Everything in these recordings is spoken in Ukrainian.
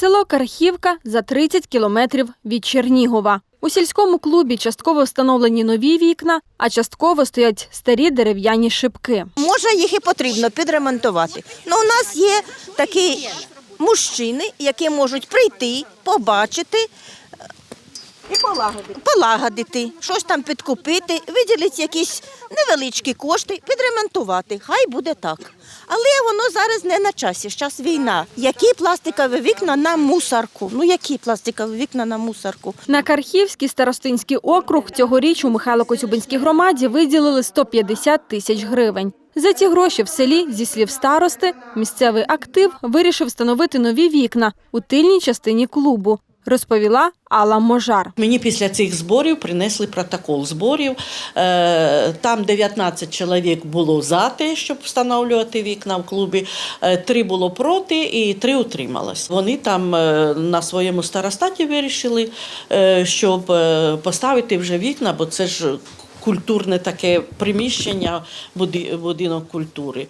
Село Кархівка за 30 кілометрів від Чернігова. У сільському клубі частково встановлені нові вікна, а частково стоять старі дерев'яні шибки. Може, їх і потрібно підремонтувати. Ну, у нас є такі мужчини, які можуть прийти, побачити. І полагодити. Полагодити, щось там підкупити, виділити якісь невеличкі кошти, підремонтувати. Хай буде так. Але воно зараз не на часі, зараз війна. Які пластикові вікна на мусорку? Ну які пластикові вікна на мусорку? На Кархівський старостинський округ цьогоріч у Михайло-Коцюбинській громаді виділили 150 тисяч гривень. За ці гроші в селі, зі слів старости, місцевий актив вирішив встановити нові вікна у тильній частині клубу, розповіла Алла Можар. Мені після цих зборів принесли протокол зборів. Е, Там 19 чоловік було за те, щоб встановлювати вікна в клубі, е, три було проти і три утрималось. Вони там е, на своєму старостаті вирішили, щоб поставити вже вікна, бо це ж культурне таке приміщення, будинок культури.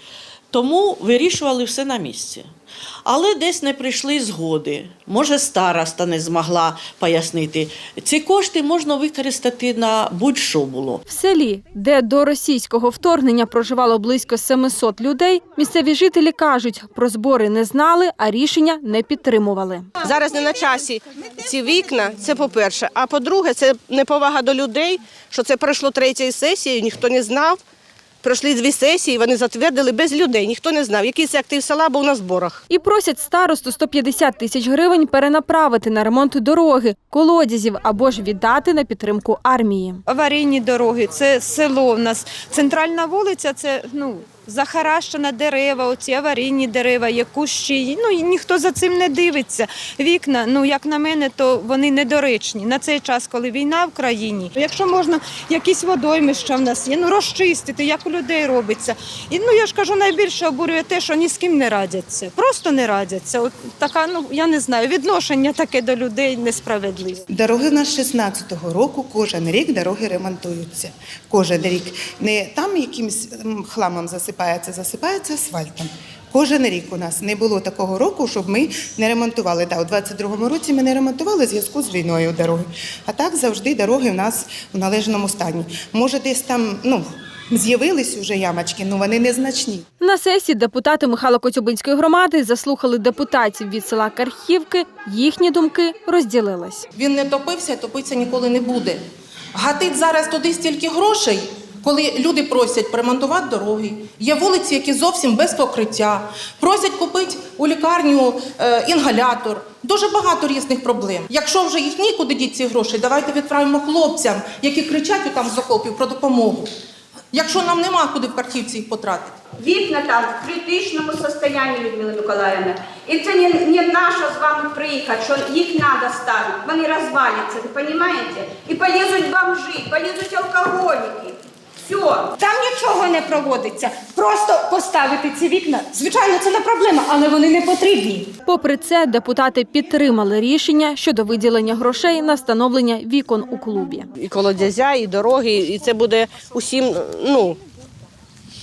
Тому вирішували все на місці. Але десь не прийшли згоди. Може, староста не змогла пояснити. Ці кошти можна використати на будь-що було. В селі, де до російського вторгнення проживало близько 700 людей, місцеві жителі кажуть, про збори не знали, а рішення не підтримували. Зараз не на часі ці вікна. Це по-перше. А по-друге, це неповага до людей, що це пройшло третьої сесії, ніхто не знав. Пройшли дві сесії, вони затвердили без людей. Ніхто не знав, який це актив села був на зборах. І просять старосту 150 тисяч гривень перенаправити на ремонт дороги, колодязів або ж віддати на підтримку армії. аварійні дороги, це село в нас. Центральна вулиця це ну. Захаращена дерева, оці аварійні дерева, є кущі. Ну і ніхто за цим не дивиться. Вікна, ну як на мене, то вони недоречні на цей час, коли війна в країні. Якщо можна якісь водоймища в нас є, ну розчистити, як у людей робиться. І ну я ж кажу, найбільше обурює те, що ні з ким не радяться. Просто не радяться. От така, ну я не знаю, відношення таке до людей несправедливе. Дороги в нас 16-го року, кожен рік дороги ремонтуються. Кожен рік. Не там якимось хламом засипається, засипається асфальтом. Кожен рік у нас не було такого року, щоб ми не ремонтували. Да, у 22-му році ми не ремонтували в зв'язку з війною дороги. А так завжди дороги у нас в належному стані. Може, десь там ну, з'явились вже ямочки, але вони незначні. На сесії депутати Михайло-Коцюбинської громади заслухали депутатів від села Кархівки. Їхні думки розділились. Він не топився, топитися ніколи не буде. Гатить зараз туди стільки грошей, коли люди просять поремонтувати дороги. Є вулиці, які зовсім без покриття. Просять купити у лікарню е, інгалятор. Дуже багато різних проблем. Якщо вже їх нікуди діти ці гроші, давайте відправимо хлопцям, які кричать там з окопів про допомогу. Якщо нам нема куди в Кархівці їх потратити. Вікна там в критичному стані, Людмила Миколаївна. І це не, не наша з вами приїхати, що їх треба ставити. Вони розваляться, ви розумієте? І полізуть бомжи, полізуть алкоголіки. Все. Там нічого не проводиться. Просто поставити ці вікна. Звичайно, це не проблема, але вони не потрібні. Попри це, депутати підтримали рішення щодо виділення грошей на встановлення вікон у клубі. І колодязя, і дороги, і це буде усім. Ну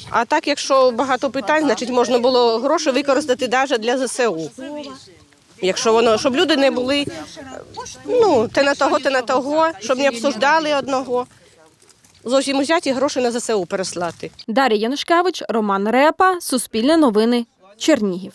а так, якщо багато питань, значить можна було гроші використати навіть для ЗСУ. Якщо воно, щоб люди не були ну, те на того, те на того, щоб не обсуждали одного. Зовсім узяті гроші на ЗСУ переслати. Дар'я Янушкевич, Роман Репа, Суспільне новини, Чернігів.